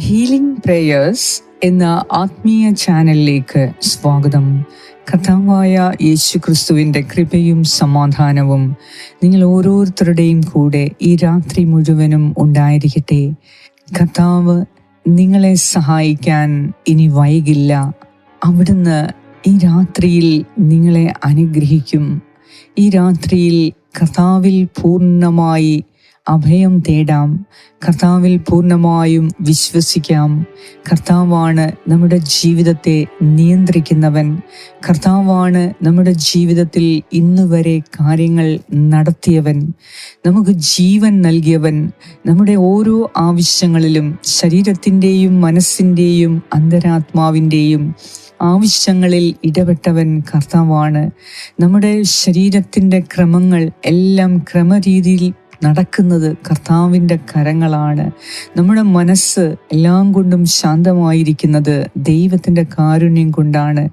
Healing prayers എന്ന ആത്മീയ ചാനലിലേക്ക് സ്വാഗതം. കഥാവായ യേശു ക്രിസ്തുവിന്റെ കൃപയും സമാധാനവും നിങ്ങൾ ഓരോരുത്തരുടെയും കൂടെ ഈ രാത്രി മുഴുവനും ഉണ്ടായിരിക്കട്ടെ. കഥാവ് നിങ്ങളെ സഹായിക്കാൻ ഇനി വൈകില്ല. അവിടുന്ന് ഈ രാത്രിയിൽ നിങ്ങളെ അനുഗ്രഹിക്കും. ഈ രാത്രിയിൽ കഥാവിൽ പൂർണമായി അഭയം തേടാം. കർത്താവിൽ പൂർണമായും വിശ്വസിക്കാം. കർത്താവാണ് നമ്മുടെ ജീവിതത്തെ നിയന്ത്രിക്കുന്നവൻ. കർത്താവാണ് നമ്മുടെ ജീവിതത്തിൽ ഇന്നുവരെ കാര്യങ്ങൾ നടത്തിയവൻ. നമുക്ക് ജീവൻ നൽകിയവൻ. നമ്മുടെ ഓരോ ആവശ്യങ്ങളിലും ശരീരത്തിന്റെയും മനസ്സിന്റെയും അന്തരാത്മാവിന്റെയും ആവശ്യങ്ങളിൽ ഇടപെട്ടവൻ കർത്താവാണ്. നമ്മുടെ ശരീരത്തിന്റെ ക്രമങ്ങൾ എല്ലാം ക്രമരീതിയിൽ നടക്കുന്നത് കർത്താവിന്റെ കരങ്ങളാണ്. നമ്മുടെ മനസ്സ് എല്ലാം കൊണ്ടും ശാന്തമായിരിക്കുന്നത് ദൈവത്തിന്റെ കാരുണ്യം കൊണ്ടാണ്.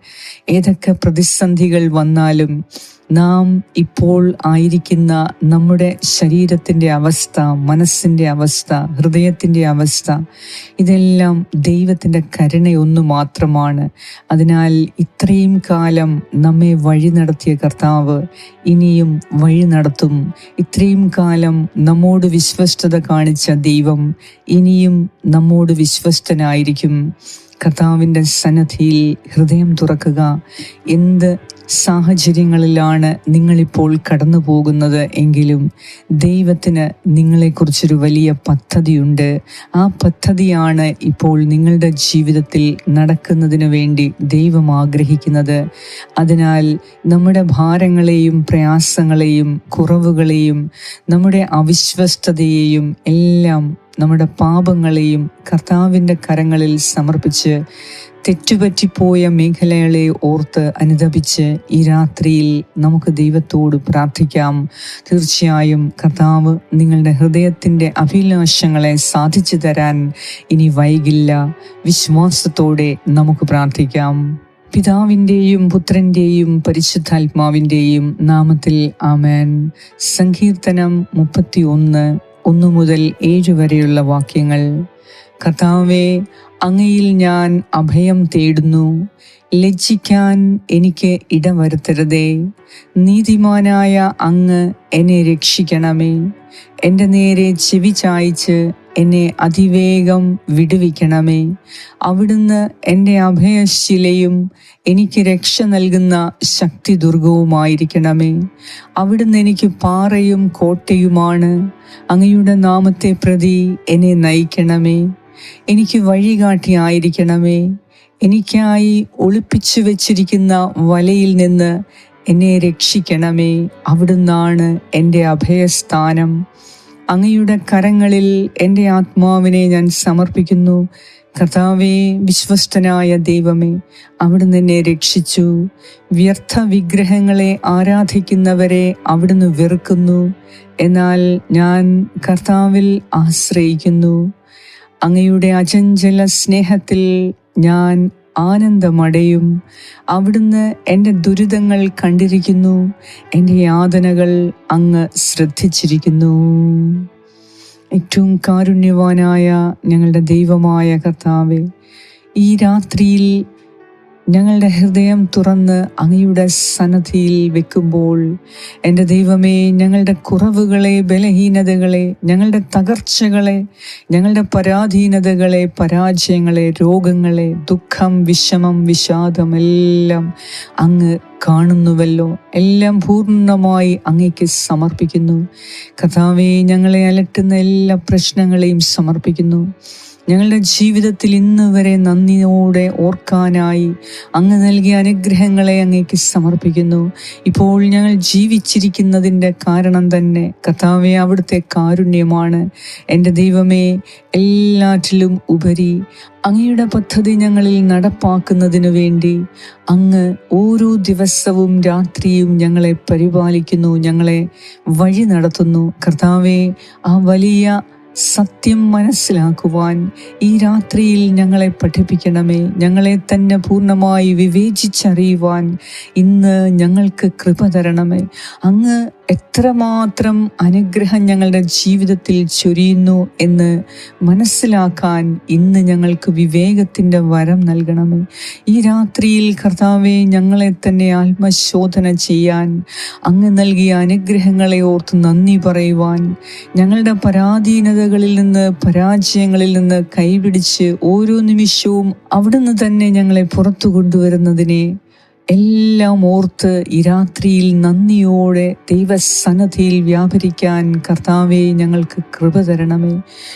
ഏതൊക്കെ പ്രതിസന്ധികൾ വന്നാലും നാം ഇപ്പോൾ ആയിരിക്കുന്ന നമ്മുടെ ശരീരത്തിന്റെ അവസ്ഥ മനസ്സിന്റെ അവസ്ഥ ഹൃദയത്തിന്റെ അവസ്ഥ ഇതെല്ലാം ദൈവത്തിന്റെ കരുണയൊന്നു മാത്രമാണ്. അതിനാൽ ഇത്രയും കാലം നമ്മെ വഴി നടത്തിയ കർത്താവ് ഇനിയും വഴി നടത്തും. ഇത്രയും കാലം നമ്മോട് വിശ്വസ്തത കാണിച്ച ദൈവം ഇനിയും നമ്മോട് വിശ്വസ്തനായിരിക്കും. കർത്താവിന്റെ സന്നദ്ധിയിൽ ഹൃദയം തുറക്കുക. എന്ത് സാഹചര്യങ്ങളിലാണ് നിങ്ങളിപ്പോൾ കടന്നു പോകുന്നത് എങ്കിലും ദൈവത്തിന് നിങ്ങളെക്കുറിച്ചൊരു വലിയ പദ്ധതിയുണ്ട്. ആ പദ്ധതിയാണ് ഇപ്പോൾ നിങ്ങളുടെ ജീവിതത്തിൽ നടക്കുന്നതിന് വേണ്ടി ദൈവം ആഗ്രഹിക്കുന്നത്. അതിനാൽ നമ്മുടെ ഭാരങ്ങളെയും പ്രയാസങ്ങളെയും കുറവുകളെയും നമ്മുടെ അവിശ്വസ്തതയെയും എല്ലാം നമ്മുടെ പാപങ്ങളെയും കർത്താവിന്റെ കരങ്ങളിൽ സമർപ്പിച്ച് തെറ്റുപറ്റിപ്പോയ മേഖലകളെ ഓർത്ത് അനുദപിച്ച് ഈ രാത്രിയിൽ നമുക്ക് ദൈവത്തോട് പ്രാർത്ഥിക്കാം. തീർച്ചയായും കർത്താവ് നിങ്ങളുടെ ഹൃദയത്തിന്റെ അഭിലാഷങ്ങളെ സാധിച്ചു തരാൻ ഇനി വൈകില്ല. വിശ്വാസത്തോടെ നമുക്ക് പ്രാർത്ഥിക്കാം. പിതാവിന്റെയും പുത്രന്റെയും പരിശുദ്ധാത്മാവിന്റെയും നാമത്തിൽ ആമേൻ. സങ്കീർത്തനം മുപ്പത്തി ഒന്ന് ഒന്നു മുതൽ ഏഴ് വരെയുള്ള വാക്യങ്ങൾ. കർത്താവെ അങ്ങയിൽ ഞാൻ അഭയം തേടുന്നു. ലജ്ജിക്കാൻ എനിക്ക് ഇടവരുത്തരുതേ. നീതിമാനായ അങ്ങ് എന്നെ രക്ഷിക്കണമേ. എന്റെ നേരെ ചെവി ചായ്ച്ച് എന്നെ അതിവേഗം വിടുവിക്കണമേ. അവിടുന്ന് എന്റെ അഭയശിലയും എനിക്ക് രക്ഷ നൽകുന്ന ശക്തി ദുർഗവുമായിരിക്കണമേ അവിടുന്ന് എനിക്ക് പാറയും കോട്ടയുമാണ്. അങ്ങയുടെ നാമത്തെ പ്രതി എന്നെ നയിക്കണമേ. എനിക്ക് വഴികാട്ടിയായിരിക്കണമേ. എനിക്കായി ഒളിപ്പിച്ചു വച്ചിരിക്കുന്ന വലയിൽ നിന്ന് എന്നെ രക്ഷിക്കണമേ. അവിടുന്നാണ് എന്റെ അഭയസ്ഥാനം. അങ്ങയുടെ കരങ്ങളിൽ എന്റെ ആത്മാവിനെ ഞാൻ സമർപ്പിക്കുന്നു. കർത്താവേ വിശ്വസ്തനായ ദൈവമേ അവിടുന്ന് എന്നെ രക്ഷിച്ചു. വ്യർത്ഥ വിഗ്രഹങ്ങളെ ആരാധിക്കുന്നവരെ അവിടുന്ന് വെറുക്കുന്നു. എന്നാൽ ഞാൻ കർത്താവിൽ ആശ്രയിക്കുന്നു. അങ്ങയുടെ അചഞ്ചല സ്നേഹത്തിൽ ഞാൻ ആനന്ദമടയും. അവിടുന്ന് എന്റെ ദുരിതങ്ങൾ കണ്ടിരിക്കുന്നു. എന്റെ യാതനകൾ അങ്ങ് ശ്രദ്ധിച്ചിരിക്കുന്നു. ഏറ്റവും കാരുണ്യവാനായ ഞങ്ങളുടെ ദൈവമായ കർത്താവെ ഈ രാത്രിയിൽ ഞങ്ങളുടെ ഹൃദയം തുറന്ന് അങ്ങയുടെ സന്നദ്ധിയിൽ വെക്കുമ്പോൾ എന്റെ ദൈവമേ ഞങ്ങളുടെ കുറവുകളെ ബലഹീനതകളെ ഞങ്ങളുടെ തകർച്ചകളെ ഞങ്ങളുടെ പരാധീനതകളെ പരാജയങ്ങളെ രോഗങ്ങളെ ദുഃഖം വിഷമം വിഷാദം എല്ലാം അങ്ങ് കാണുന്നുവല്ലോ. എല്ലാം പൂർണമായി അങ്ങേക്ക് സമർപ്പിക്കുന്നു. കഥാവെ ഞങ്ങളെ അലട്ടുന്ന എല്ലാ പ്രശ്നങ്ങളെയും സമർപ്പിക്കുന്നു. ഞങ്ങളുടെ ജീവിതത്തിൽ ഇന്ന് വരെ നന്ദിയോടെ ഓർക്കാനായി അങ്ങ് നൽകിയ അനുഗ്രഹങ്ങളെ അങ്ങേക്ക് സമർപ്പിക്കുന്നു. ഇപ്പോൾ ഞങ്ങൾ ജീവിച്ചിരിക്കുന്നതിന്റെ കാരണം തന്നെ കഥാവെ അവിടുത്തെ കാരുണ്യമാണ്. എന്റെ ദൈവമേ എല്ലാറ്റിലും ഉപരി അങ്ങയുടെ പദ്ധതി ഞങ്ങളിൽ നടപ്പാക്കുന്നതിനു വേണ്ടി അങ്ങ് ഓരോ ദിവസവും രാത്രിയും ഞങ്ങളെ പരിപാലിക്കുന്നു ഞങ്ങളെ വഴി നടത്തുന്നു. കർത്താവെ ആ വലിയ സത്യം മനസ്സിലാക്കുവാൻ ഈ രാത്രിയിൽ ഞങ്ങളെ പഠിപ്പിക്കണമേ. ഞങ്ങളെ തന്നെ പൂർണമായി വിവേചിച്ചറിയുവാൻ ഇന്ന് ഞങ്ങൾക്ക് കൃപ തരണമേ. അങ്ങ് എത്രമാത്രം അനുഗ്രഹം ഞങ്ങളുടെ ജീവിതത്തിൽ ചൊരിയുന്നു എന്ന് മനസ്സിലാക്കാൻ ഇന്ന് ഞങ്ങൾക്ക് വിവേകത്തിന്റെ വരം നൽകണമേ. ഈ രാത്രിയിൽ കർത്താവെ ഞങ്ങളെ തന്നെ ആത്മശോധന ചെയ്യാൻ അങ്ങ് നൽകിയ അനുഗ്രഹങ്ങളെ ഓർത്ത് നന്ദി പറയുവാൻ ഞങ്ങളുടെ പരാധീനതകളിൽ നിന്ന് പരാജയങ്ങളിൽ നിന്ന് കൈപിടിച്ച് ഓരോ നിമിഷവും അവിടുന്ന് തന്നെ ഞങ്ങളെ പുറത്തു കൊണ്ടുവരുന്നതിനെ എല്ലാം ഓർത്ത് ഈ രാത്രിയിൽ നന്ദിയോടെ ദൈവസന്നദ്ധിയിൽ വ്യാപരിക്കാൻ കർത്താവെ ഞങ്ങൾക്ക് കൃപ തരണമേ.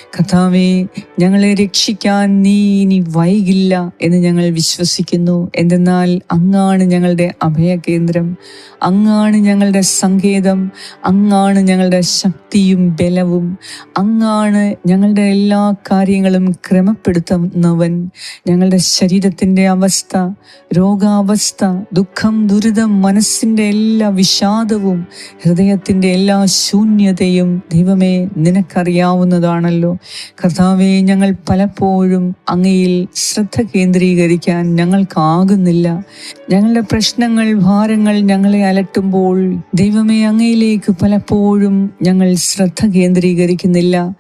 കർത്താവെ ഞങ്ങളെ രക്ഷിക്കാൻ നീ ഇനി വൈകില്ല എന്ന് ഞങ്ങൾ വിശ്വസിക്കുന്നു. എന്തെന്നാൽ അങ്ങാണ് ഞങ്ങളുടെ അഭയകേന്ദ്രം അങ്ങാണ് ഞങ്ങളുടെ സങ്കേതം അങ്ങാണ് ഞങ്ങളുടെ ശക്തിയും ബലവും അങ്ങാണ് ഞങ്ങളുടെ എല്ലാ കാര്യങ്ങളും ക്രമപ്പെടുത്തുന്നവൻ. ഞങ്ങളുടെ ശരീരത്തിന്റെ അവസ്ഥ രോഗാവസ്ഥ ദുഃഖം ദുരിതം മനസ്സിന്റെ എല്ലാ വിഷാദവും ഹൃദയത്തിന്റെ എല്ലാ ശൂന്യതയും ദൈവമേ നിനക്കറിയാവുന്നതാണല്ലോ. കർത്താവെ ഞങ്ങൾ പലപ്പോഴും അങ്ങയിൽ ശ്രദ്ധ കേന്ദ്രീകരിക്കാൻ ഞങ്ങൾക്കാകുന്നില്ല. ഞങ്ങളുടെ പ്രശ്നങ്ങൾ ഭാരങ്ങൾ ഞങ്ങളെ അലട്ടുമ്പോൾ ദൈവമേ അങ്ങയിലേക്ക് പലപ്പോഴും ഞങ്ങൾ ശ്രദ്ധ കേന്ദ്രീകരിക്കുന്നില്ല.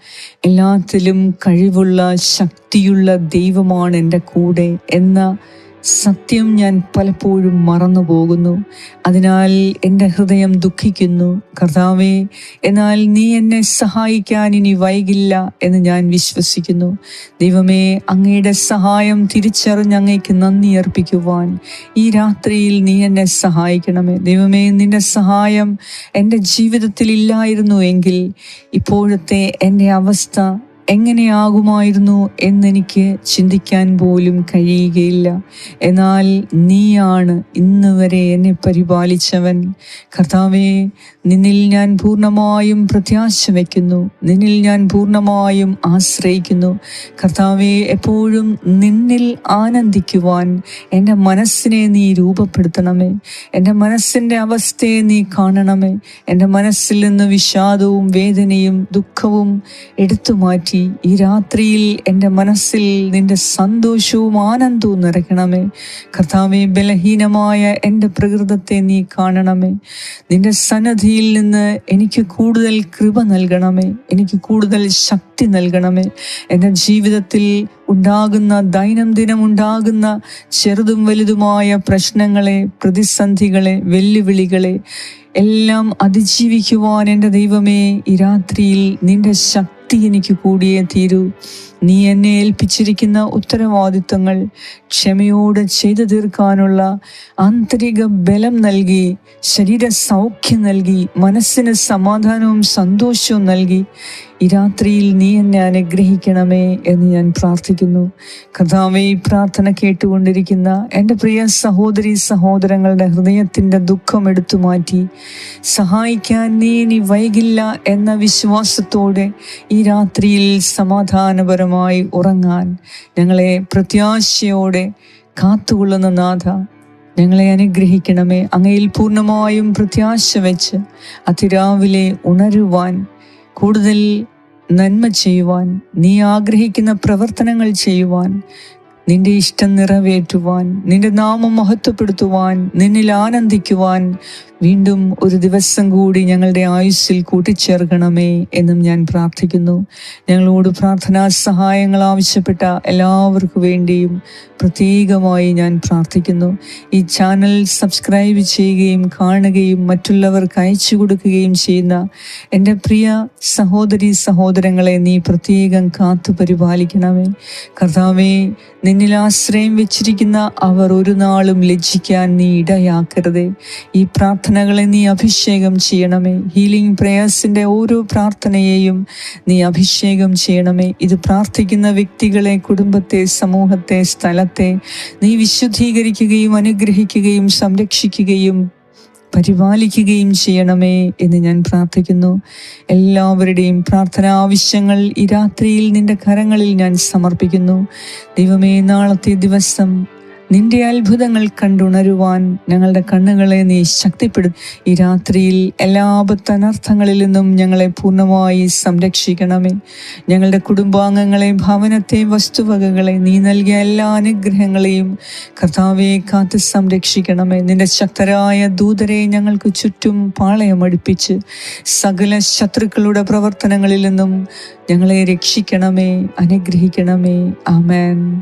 എല്ലാത്തിലും കഴിവുള്ള ശക്തിയുള്ള ദൈവമാണ് എന്റെ കൂടെ എന്ന സത്യം ഞാൻ പലപ്പോഴും മറന്നു പോകുന്നു. അതിനാൽ എന്റെ ഹൃദയം ദുഃഖിക്കുന്നു. കർത്താവേ എന്നാൽ നീ എന്നെ സഹായിക്കാൻ ഇനി വൈകില്ല എന്ന് ഞാൻ വിശ്വസിക്കുന്നു. ദൈവമേ അങ്ങയുടെ സഹായം തിരിച്ചറിഞ്ഞ് അങ്ങയ്ക്ക് നന്ദി അർപ്പിക്കുവാൻ ഈ രാത്രിയിൽ നീ എന്നെ സഹായിക്കണമേ. ദൈവമേ നിന്റെ സഹായം എന്റെ ജീവിതത്തിൽ ഇല്ലായിരുന്നു എങ്കിൽ ഇപ്പോഴത്തെ എന്റെ അവസ്ഥ എങ്ങനെയാകുമായിരുന്നു എന്നെനിക്ക് ചിന്തിക്കാൻ പോലും കഴിയുകയില്ല. എന്നാൽ നീയാണ് ഇന്ന് വരെ എന്നെ പരിപാലിച്ചവൻ. കർത്താവെ നിന്നിൽ ഞാൻ പൂർണമായും പ്രത്യാശ വയ്ക്കുന്നു. നിന്നിൽ ഞാൻ പൂർണമായും ആശ്രയിക്കുന്നു. കർത്താവെ എപ്പോഴും നിന്നിൽ ആനന്ദിക്കുവാൻ എന്റെ മനസ്സിനെ നീ രൂപപ്പെടുത്തണമേ. എന്റെ മനസ്സിന്റെ അവസ്ഥയെ നീ കാണണമേ. എന്റെ മനസ്സിൽ നിന്ന് വിഷാദവും വേദനയും ദുഃഖവും എടുത്തു മാറ്റി ഈ രാത്രിയിൽ എന്റെ മനസ്സിൽ നിന്റെ സന്തോഷവും ആനന്ദവും നിറയ്ക്കണമേ. കർത്താവെ ബലഹീനമായ എന്റെ പ്രകൃതത്തെ നീ കാണണമേ. നിന്റെ സന്നദ്ധിയിൽ നിന്ന് എനിക്ക് കൂടുതൽ കൃപ നൽകണമേ. എനിക്ക് കൂടുതൽ ശക്തി നൽകണമേ. എന്റെ ജീവിതത്തിൽ ഉണ്ടാകുന്ന ദൈനംദിനം ഉണ്ടാകുന്ന ചെറുതും വലുതുമായ പ്രശ്നങ്ങളെ പ്രതിസന്ധികളെ വെല്ലുവിളികളെ എല്ലാം അതിജീവിക്കുവാൻ എന്റെ ദൈവമേ ഈ രാത്രിയിൽ നിന്റെ ശക്തി എനിക്ക് കൂടിയേ തീരൂ. നീ എന്നെ ഏൽപ്പിച്ചിരിക്കുന്ന ഉത്തരവാദിത്വങ്ങൾ ക്ഷമയോടെ ചെയ്തു തീർക്കാനുള്ള ആന്തരിക ബലം നൽകി ശരീര സൗഖ്യം നൽകി മനസ്സിന് സമാധാനവും സന്തോഷവും നൽകി. ഈ രാത്രിയിൽ നീ എന്നെ അനുഗ്രഹിക്കണമേ എന്ന് ഞാൻ പ്രാർത്ഥിക്കുന്നു. കഥാവെ ഈ പ്രാർത്ഥന കേട്ടുകൊണ്ടിരിക്കുന്ന എന്റെ പ്രിയ സഹോദരി സഹോദരങ്ങളുടെ ഹൃദയത്തിന്റെ ദുഃഖം എടുത്തു മാറ്റി. സഹായിക്കാൻ നീ ഇനി വൈകില്ല എന്ന വിശ്വാസത്തോടെ ഈ രാത്രിയിൽ സമാധാനപരമായി ഉറങ്ങാൻ ഞങ്ങളെ പ്രത്യാശയോടെ കാത്തുകൊള്ളുന്ന നാഥ ഞങ്ങളെ അനുഗ്രഹിക്കണമേ. അങ്ങയിൽ പൂർണമായും പ്രത്യാശ വെച്ച് അതിരാവിലെ ഉണരുവാൻ കൂടുതൽ നന്മ ചെയ്യുവാൻ നീ ആഗ്രഹിക്കുന്ന പ്രവർത്തനങ്ങൾ ചെയ്യുവാൻ നിന്റെ ഇഷ്ടം നിറവേറ്റുവാൻ നിന്റെ നാമം മഹത്വപ്പെടുത്തുവാൻ നിന്നിൽ ആനന്ദിക്കുവാൻ വീണ്ടും ഒരു ദിവസം കൂടി ഞങ്ങളുടെ ആയുസ്സിൽ കൂട്ടിച്ചേർക്കണമേ എന്നും ഞാൻ പ്രാർത്ഥിക്കുന്നു. ഞങ്ങളോട് പ്രാർത്ഥനാ സഹായങ്ങൾ ആവശ്യപ്പെട്ട എല്ലാവർക്കു വേണ്ടിയും പ്രത്യേകമായി ഞാൻ പ്രാർത്ഥിക്കുന്നു. ഈ ചാനൽ സബ്സ്ക്രൈബ് ചെയ്യുകയും കാണുകയും മറ്റുള്ളവർക്ക് അയച്ചു കൊടുക്കുകയും ചെയ്യുന്ന എന്റെ പ്രിയ സഹോദരി സഹോദരങ്ങളെ നീ പ്രത്യേകം കാത്തു പരിപാലിക്കണമേ. കർത്താവേ നിന്നിൽ ആശ്രയം വെച്ചിരിക്കുന്ന അവർ ഒരു നാളും ലജ്ജിക്കാൻ നീ ഇടയാക്കരുതേ. ഈ പ്രാർത്ഥനകളെ നീ അഭിഷേകം ചെയ്യണമേ. ഹീലിംഗ് പ്രേയേഴ്സിന്റെ ഓരോ പ്രാർത്ഥനയെയും നീ അഭിഷേകം ചെയ്യണമേ. ഇത് പ്രാർത്ഥിക്കുന്ന വ്യക്തികളെ കുടുംബത്തെ സമൂഹത്തെ സ്ഥലത്തെ നീ വിശുദ്ധീകരിക്കുകയും അനുഗ്രഹിക്കുകയും സംരക്ഷിക്കുകയും പരിപാലിക്കുകയും ചെയ്യണമേ എന്ന് ഞാൻ പ്രാർത്ഥിക്കുന്നു. എല്ലാവരുടെയും പ്രാർത്ഥന ആവശ്യങ്ങൾ ഈ രാത്രിയിൽ നിന്റെ കരങ്ങളിൽ ഞാൻ സമർപ്പിക്കുന്നു. ദൈവമേ നാളത്തെ ദിവസം നിന്റെ അത്ഭുതങ്ങൾ കണ്ടുണരുവാൻ ഞങ്ങളുടെ കണ്ണുകളെ നീ ശക്തിപ്പെടും ഈ രാത്രിയിൽ എല്ലാ അബദ്ധനർത്ഥങ്ങളിൽ നിന്നും ഞങ്ങളെ പൂർണമായി സംരക്ഷിക്കണമേ. ഞങ്ങളുടെ കുടുംബാംഗങ്ങളെ ഭവനത്തെ വസ്തുവകകളെ നീ നൽകിയ എല്ലാ അനുഗ്രഹങ്ങളെയും കർത്താവെ കാത്ത് സംരക്ഷിക്കണമേ. നിന്റെ ശക്തരായ ദൂതരെ ഞങ്ങൾക്ക് ചുറ്റും പാളയമടുപ്പിച്ച് സകല ശത്രുക്കളുടെ പ്രവർത്തനങ്ങളിൽ നിന്നും ഞങ്ങളെ രക്ഷിക്കണമേ അനുഗ്രഹിക്കണമേ. ആമേൻ.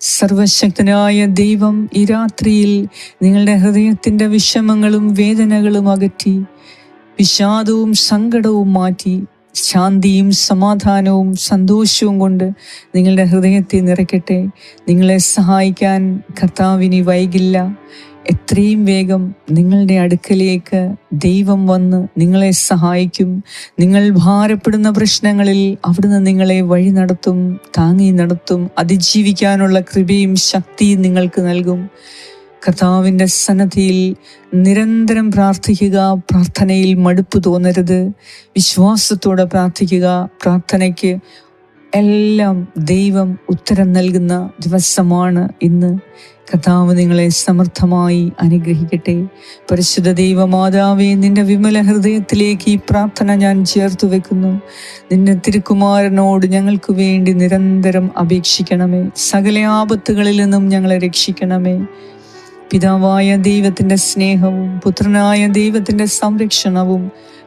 സർവശക്തനായ ദൈവം ഈ രാത്രിയിൽ നിങ്ങളുടെ ഹൃദയത്തിന്റെ വിഷമങ്ങളും വേദനകളും അകറ്റി വിഷാദവും സങ്കടവും മാറ്റി ശാന്തിയും സമാധാനവും സന്തോഷവും കൊണ്ട് നിങ്ങളുടെ ഹൃദയത്തെ നിറയ്ക്കട്ടെ. നിങ്ങളെ സഹായിക്കാൻ കർത്താവിനി വൈകില്ല. എത്രയും വേഗം നിങ്ങളുടെ അടുക്കലേക്ക് ദൈവം വന്ന് നിങ്ങളെ സഹായിക്കും. നിങ്ങൾ ഭാരപ്പെടുന്ന പ്രശ്നങ്ങളിൽ അവിടുന്ന് നിങ്ങളെ വഴി നടത്തും താങ്ങി നടത്തും. അതിജീവിക്കാനുള്ള കൃപയും ശക്തിയും നിങ്ങൾക്ക് നൽകും. കർത്താവിന്റെ സന്നദ്ധിയിൽ നിരന്തരം പ്രാർത്ഥിക്കുക പ്രാർത്ഥനയിൽ മടുപ്പ് തോന്നരുത്. വിശ്വാസത്തോടെ പ്രാർത്ഥിക്കുക പ്രാർത്ഥനയ്ക്ക് എല്ലാം ദൈവം ഉത്തരം നൽകുന്ന ദിവസമാണ് ഇന്ന്. കഥാവ് നിങ്ങളെ സമർത്ഥമായി അനുഗ്രഹിക്കട്ടെ. പരിശുദ്ധ ദൈവമാതാവേ നിന്റെ വിമല ഹൃദയത്തിലേക്ക് ഈ പ്രാർത്ഥന ഞാൻ ചേർത്തു വെക്കുന്നു. നിന്റെ തിരുക്കുമാരനോട് ഞങ്ങൾക്ക് വേണ്ടി നിരന്തരം അപേക്ഷിക്കണമേ. സകല ആപത്തുകളിൽ നിന്നും ഞങ്ങളെ രക്ഷിക്കണമേ. പിതാവായ ദൈവത്തിന്റെ സ്നേഹവും പുത്രനായ ദൈവത്തിന്റെ സംരക്ഷണവും